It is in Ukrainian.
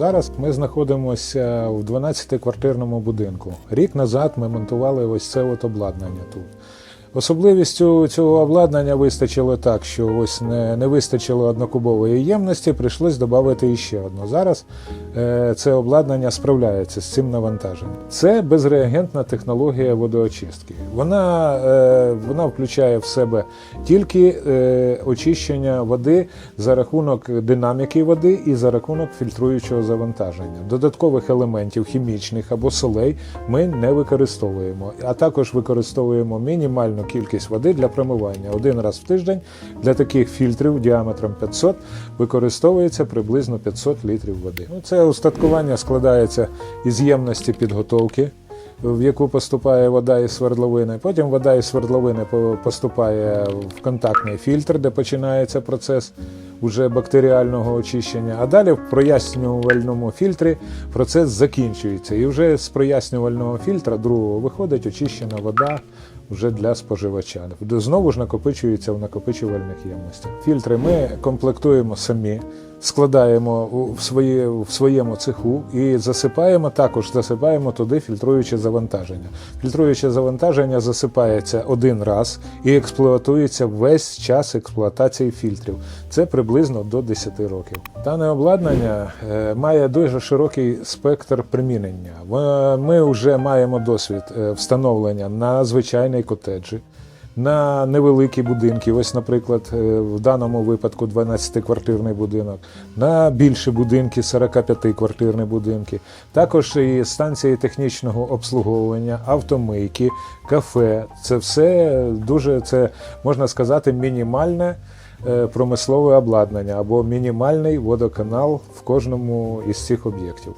Зараз ми знаходимося в 12-квартирному будинку. Рік назад ми монтували ось це от обладнання тут. Особливістю цього обладнання вистачило так, що ось не, не вистачило однокубової ємності, прийшлось додати іще одну. Зараз е, це обладнання справляється з цим навантаженням. Це безреагентна технологія водоочистки. Вона, е, вона включає в себе тільки е, очищення води за рахунок динаміки води і за рахунок фільтруючого завантаження. Додаткових елементів хімічних або солей ми не використовуємо, а також використовуємо мінімальну кількість води для промивання. Один раз в тиждень для таких фільтрів діаметром 500 використовується приблизно 500 літрів води. Ну, це устаткування складається із ємності підготовки. В яку поступає вода із свердловини. Потім вода із свердловини поступає в контактний фільтр, де починається процес уже бактеріального очищення. А далі в прояснювальному фільтрі процес закінчується. І вже з прояснювального фільтра другого виходить очищена вода вже для споживача. Знову ж накопичується в накопичувальних ємностях. Фільтри ми комплектуємо самі, складаємо в, свої, в своєму цеху і засипаємо також засипаємо туди фільтруюче завантаження. Фільтруюче завантаження засипається один раз і експлуатується весь час експлуатації фільтрів. Це приблизно до 10 років. Дане обладнання е, має дуже широкий спектр примінення. Ми вже маємо досвід е, встановлення на звичайні котеджі. На невеликі будинки, ось, наприклад, е, в даному випадку 12-квартирний будинок, на більші будинки, 45-квартирні будинки, також і станції технічного обслуговування, автомийки, кафе. Це все дуже, це можна сказати, мінімальне е, промислове обладнання або мінімальний водоканал в кожному із цих об'єктів.